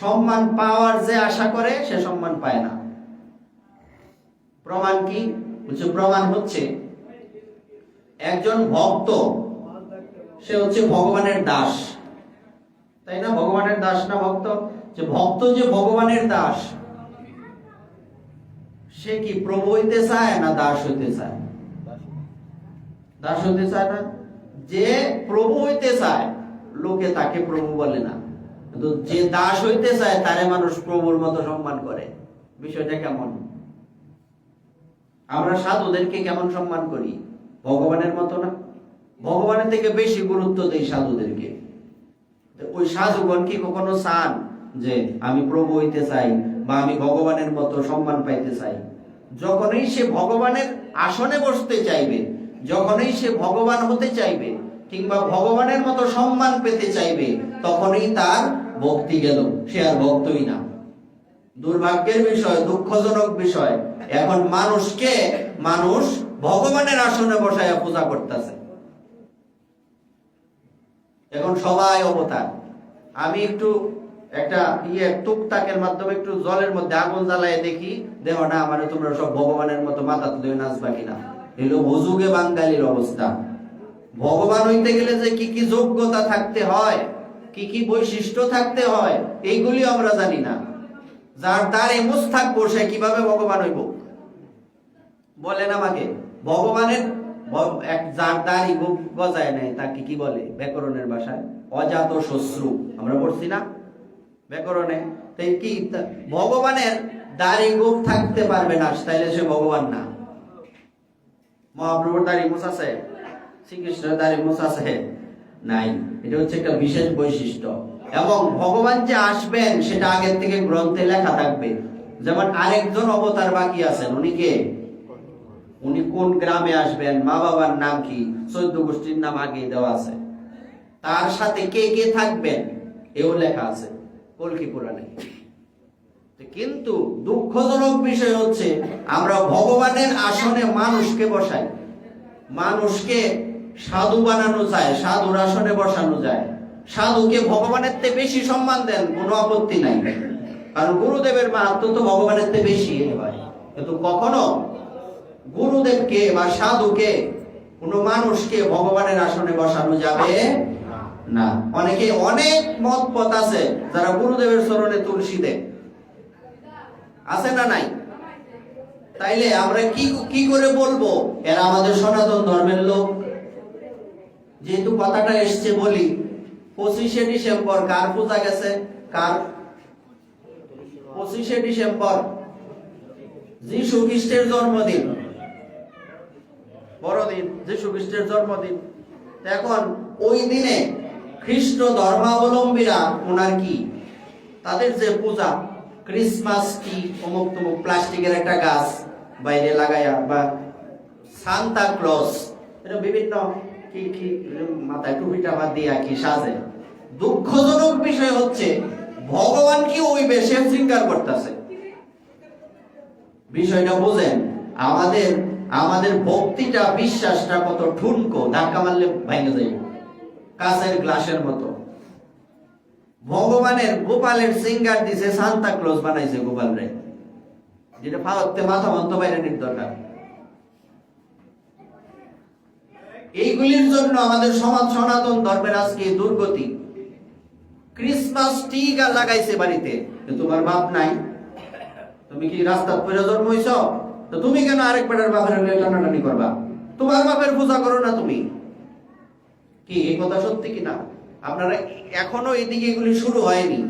সম্মান পাওয়ার যে আশা করে, সে সম্মান পায় না। প্রমাণ কি? বলছে প্রমাণ হচ্ছে, একজন ভক্ত, সে হচ্ছে ভগবানের দাস। তাই না? ভগবানের দাস না ভক্ত? যে ভক্ত যে ভগবানের দাস, সে কি প্রভু হইতে চায় না দাস হইতে চায়? দাস হইতে চায় না। যে প্রভু হইতে চায়, লোকে তাকে প্রভু বলে না। কিন্তু যে দাস হইতে চায়, তারে মানুষ প্রভুর মতো সম্মান করে। বিষয়টা কেমন? আমরা সাধুদেরকে কেমন সম্মান করি? ভগবানের মতো না? ভগবানের থেকে বেশি গুরুত্ব দেই সাধুদেরকে। ওই সাধুগণ কি কখনো চান যে আমি প্রভু হইতে চাই বা আমি ভগবানের মতো সম্মান পাইতে চাই? যখনই সে ভগবানের আসনে বসতে চাইবে, যখনই সে ভগবান হতে চাইবে, কিংবা ভগবানের মতো সম্মান পেতে চাইবে, তখনই তার ভক্তি গেল, সে আর ভক্তই না। দুর্ভাগ্যের বিষয়, দুঃখজনক বিষয়, এখন মানুষকে মানুষ ভগবানের আসনে বসায় পূজা করতেছে। এখন সবাই অবতার। আমি একটু একটা ইয়ে টুকটাকের মাধ্যমে একটু জলের মধ্যে আগুন জ্বালায় দেখি দেখো না মানে তোমরা সব ভগবানের মতো মাথা তুলে নাচবা কিনা? এলো হুজুগে বাঙালির অবস্থা। ভগবান হইতে গেলে যে কি কি যোগ্যতা থাকতে হয়? কি কি বৈশিষ্ট্য থাকতে হয়, এইগুলি আমরা জানি না। যার দ্বারে মুস থাকব, সে কীভাবে ভগবান হইব? বলেন আমাকে, ভগবানের যার দাড়ি গো- গজায় নাই, তাকে কি বলে? ব্যাকরণের ভাষায়, অজাত শ্বশ্রু আমরা পড়ছি না? ব্যাকরণে। তাই কি ভগবানের দাড়ি গোপ থাকতে পারবে না, তাইলে সে ভগবান না। মহাপ্রভুর দাড়ি মুছ আছে, শ্রীকৃষ্ণের দাড়ি মুছ আছে। নাই। এটা হচ্ছে একটা বিশেষ বৈশিষ্ট্য। এবং ভগবান যে আসবেন, সেটা আগের থেকে গ্রন্থে লেখা থাকবে। যেমন আরেকজন অবতার বাকি আছেন, উনি কে? উনি কোন গ্রামে আসবেন, মা বাবার নাম কি? চোদ্দ গোষ্ঠীর নাম আগে দেওয়া আছে। তার সাথে কে কে থাকবেন? এও লেখা আছে কলকি পুরাণে। কিন্তু দুঃখজনক বিষয় হচ্ছে, আমরা ভগবানের আসনে মানুষকে বসাই। মানুষকে সাধু বানানো যায়, সাধুর আসনে বসানো যায়। সাধুকে ভগবানের থেকে বেশি সম্মান দেন, কোনো আপত্তি নাই। কারণ গুরুদেবের মাহাত্ম তো ভগবানের থেকে বেশি হয়। কিন্তু কখনো গুরুদেবকে বা সাধুকে, কোনো মানুষকে ভগবানের আসনে বসানো যাবে না। অনেকে অনেক মত পথ আছে যারা গুরুদেবের চরণে তুলসী দেয়। আছে না নাই? তাইলে আমরা কি কি করে বলব? এরা আমাদের সনাতন ধর্মের লোক। যেহেতু কথাটা এসছে বলি, পঁচিশে ডিসেম্বর কার পূজা গেছে? কার? পঁচিশে ডিসেম্বর, যিশু খ্রিস্টের জন্মদিন। বড়দিন, যিশু খ্রিস্টের জন্মদিন। এখন ওই দিনে খ্রিস্ট ধর্মাবলম্বীরা ওনার কি? তাদের যে পূজা, ক্রিসমাস কি? অমুক তমুক প্লাস্টিকের একটা গাছ বাইরে লাগায়া বা সান্তা ক্লস এটা বিভিন্ন কি কি, মাথায় টুপিটা বাদ দিয়া কি সাজে? দুঃখজনক বিষয় হচ্ছে, ভগবান কি ওই বেশে শৃঙ্গার করতেছে? বিষয়টা বোঝেন, আমাদের আমাদের ভক্তিটা, বিশ্বাসটা কত ঠুনকো, ধাক্কা মারলে ভেঙে যায়। কাঁচের গ্লাসের মতো। ভগবানের গোপালের সিঙ্গার দিছে, সান্তা ক্লজ বানাইছে গোপাল রে যেটা ফাওয়াতে মাথা মন্ত বাইরে নির এইগুলির জন্য আমাদের সমাজ সনাতন ধর্মের আজকে দুর্গতি। ক্রিসমাস টিকা লাগাইছে বাড়িতে। তোমার বাপ নাই। তুমি কি রাস্তা পরে জন্ম হইছ? তো তুমি কেন আরেক বেটার বাপের টানাটানি করবা? তোমার বাপের পূজা করো না তুমি। কি, এই কথা সত্যি কি না? আপনারা এখনও এদিকে এগুলি শুরু হয়নি।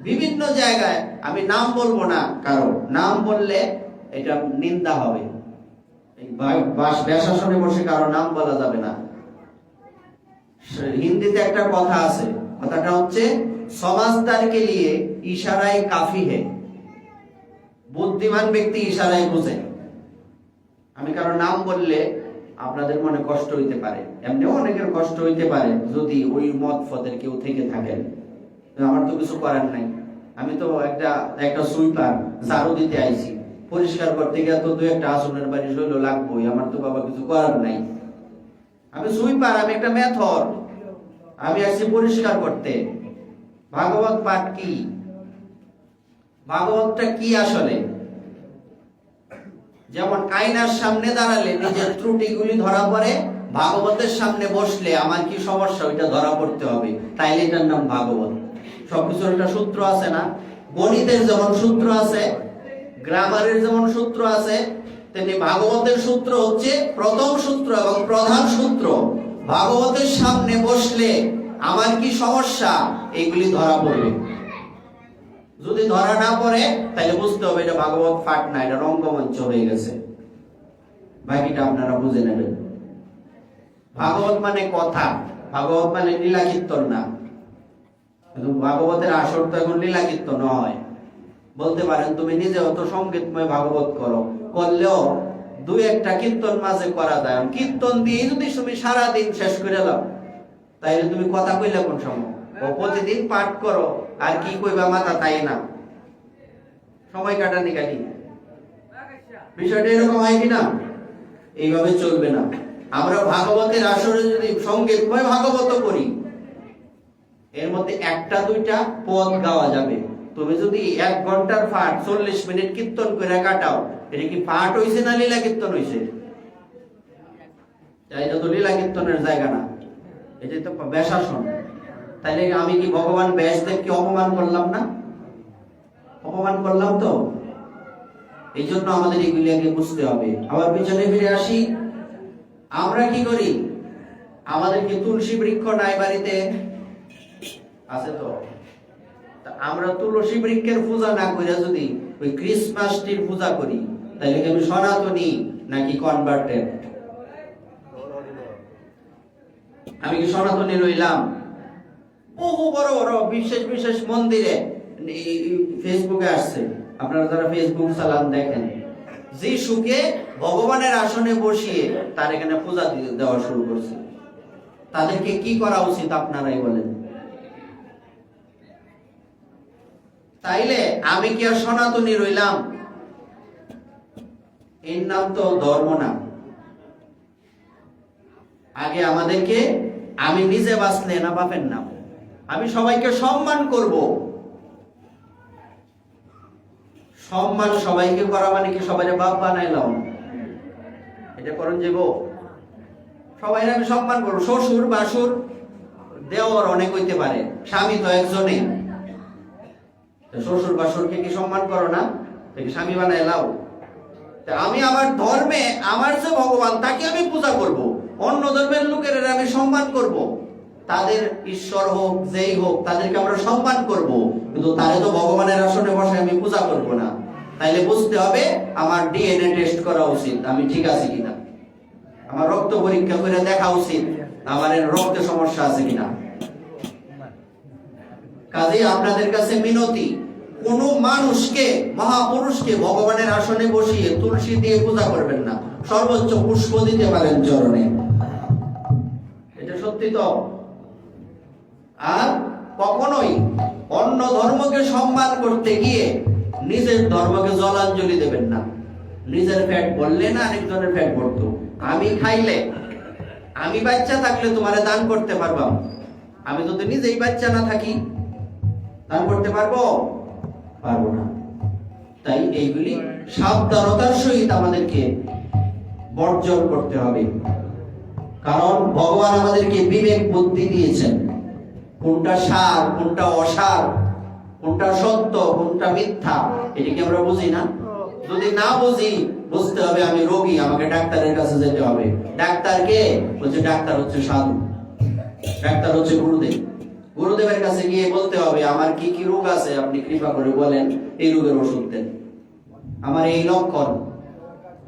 বিভিন্ন জায়গায় আমি নাম বলব না কারও। নাম বললে এটা নিন্দা হবে। ব্যাসাসনে বসে কারও নাম বলা যাবে না। হিন্দিতে একটা কথা আছে, কথাটা হচ্ছে সমাজদার কে লিয়ে ইশারায় কাফি হে। বুদ্ধিমান ব্যক্তি ইশারায় বুঝে। আমি কারও নাম বললে আপনাদের মনে কষ্ট হইতে পারে। এমনিও অনেকের কষ্ট হইতে পারে, যদি ওই মত ফতের কেউ থেকে থাকেন। আমার তো কিছু করার নাই। আমি তো একটা একটা সুইপার, ঝাড়ু দিতে আইছি। পরিষ্কার করতে গিয়ে তো দু একটা আসনের বাড়ি শৈল লাগবোই। আমার তো বাবা কিছু করার নাই। আমি সুইপার আমি একটা মেথর। আমি আসছি পরিষ্কার করতে। ভাগবত পাঠ কি? ভাগবতটা কি আসলে? যেমন আয়নার সামনে দাঁড়ালে নিজের ত্রুটিগুলি ধরা পড়ে, ভাগবতের সামনে বসলে আমার কি সমস্যা? ওইটা ধরা পড়তে হবে। তাইলে এটার নাম ভাগবত। সবকিছুর একটা সূত্র আছে না? গণিতের যেমন সূত্র আছে গ্রামারের যেমন সূত্র আছে, তেমনি ভাগবতের সূত্র হচ্ছে প্রথম সূত্র এবং প্রধান সূত্র। ভাগবতের সামনে বসলে আমার কি সমস্যা? এগুলি ধরা পড়বে। যদি ধরা না পড়ে, তাহলে বুঝতে হবে এটা ভাগবত ফাট না, এটা রঙ্গমঞ্চ হয়ে গেছে। বাকিটা আপনারা বুঝে নেবেন। ভাগবত মানে কথা, ভাগবত মানে লীলা কীর্তন না ভাগবতের আসর তো এখন লীলা কীর্তন হয়। বলতে পারেন, তুমি নিজে অত সঙ্গীতময় ভাগবত করো। করলেও দুই একটা কীর্তন মাঝে করা যায়। কীর্তন দিয়ে যদি তুমি সারা দিন শেষ করে দাও, তাইলে তুমি কথা কইলে কোন সময়? ও প্রতিদিন পাঠ করো, আর কি কইবা মাথা তাই না? সময় কাটানি কাটি বিষয়টা এরকম হয় কিনা এইভাবে চলবে না। আমরা ভাগবতের আসরে যদি সঙ্গীতময় ভাগবত করি, এর মধ্যে একটা দুইটা পদ গাওয়া যাবে। তুমি যদি এক ঘণ্টার পাঠ চল্লিশ মিনিট কীর্তন করে কাটাও, এটা কি পাঠ হইছে না লীলা কীর্তন হইছে? এটা তো লীলা কীর্তনের জায়গা না। এটা তো বেশাসন। তাইলে আমি কি ভগবান ব্যাসদেবকে অপমান করলাম না? অপমান করলাম তো? এই জন্য আমাদের এগুলি আগে বুঝতে হবে। আবার পিছনে ফিরে আসি। আমরা কি করি? আমাদের কি তুলসী বৃক্ষ নাই বাড়িতে? আছে তা। আমরা তুলসী বৃক্ষের পূজা না করে যদি ওই ক্রিসমাস ট্রির পূজা করি, তাহলে কি আমি সনাতনী নাকি কনভার্টেড আমি কি সনাতনী রইলাম? বহু বড় বড় বিশেষ বিশেষ মন্দিরে ফেসবুকে আসছে। আপনারা যারা ফেসবুক চালান দেখেন। যিশুকে ভগবানের আসনে বসিয়ে তার এখানে পূজা দেওয়া শুরু করছে। তাদেরকে কি করা উচিত আপনারাই বলেন? তাইলে আমি কি আর সনাতনী রইলাম? এর নাম তো ধর্ম না আগে আমাদেরকে, আমি নিজে বাঁচলে না বাপের নাম। আমি সবাইকে সম্মান করব। সম্মান সবাইকে করা মানে কি সবাই বাপ বানাইলাম? এটা করুন যে গো সবাই আমি সম্মান করব। শ্বশুর, বাসুর দেওয়ার অনেক হইতে পারে, স্বামী তো একজনে। শ্বশুর বাসুরকে কি সম্মান করো না? তাকে স্বামী বানাই লাও। আমি আমার ধর্মে, আমার যে ভগবান, তাকে আমি পূজা করব। অন্য ধর্মের লোকের আমি সম্মান করব। তাদের ঈশ্বর হোক, যেই হোক, তাদেরকে আমরা সম্মান করব। কিন্তু তারে তো ভগবানের আসনে বসে আমি পূজা করব না। তাইলে বুঝতে হবে, আমার ডিএনএ টেস্ট করা উচিত। আমি ঠিক আছি কিনা? আমার রক্ত পরীক্ষা করে দেখা উচিত, আমার রক্তে সমস্যা আছে কিনা? কাজেই আপনাদের কাছে মিনতি, কোন মানুষকে, মহাপুরুষকে ভগবানের আসনে বসিয়ে তুলসী দিয়ে পূজা করবেন না। সর্বোচ্চ পুষ্প দিতে পারেন চরণে। এটা সত্যি তো। আর কখনোই অন্য ধর্মকে সম্মান করতে গিয়ে নিজের ধর্মকে জলাঞ্জলি দেবেন না। নিজের ফ্যাট বললে না আরেকজনের ফ্যাট ভরতো। আমি খাইলে, আমি বাচ্চা থাকলে তোমারে দান করতে পারবাম। আমি যদি নিজেই বাচ্চা না থাকি দান করতে পারব? পারব না। তাই এইগুলি সাবধানতার সহিত আমাদেরকে বর্জন করতে হবে। কারণ ভগবান আমাদেরকে বিবেক বুদ্ধি দিয়েছেন। কোনটা সার, কোনটা অসার, কোনটা সত্য, কোনটা মিথ্যা এটা কি আমরা বুঝি না? যদি না বুঝি, বুঝতে হবে আমি রোগী, আমাকে ডাক্তারের কাছে যেতে হবে। ডাক্তার কে? বলছে ডাক্তার হচ্ছে সাধু। ডাক্তার হচ্ছে গুরুদেব। গুরুদেবের কাছে গিয়ে বলতে হবে, আমার কি কি রোগ আছে? আপনি কৃপা করে বলেন, এই রোগের ওষুধ দেন। আমার এই লক্ষণ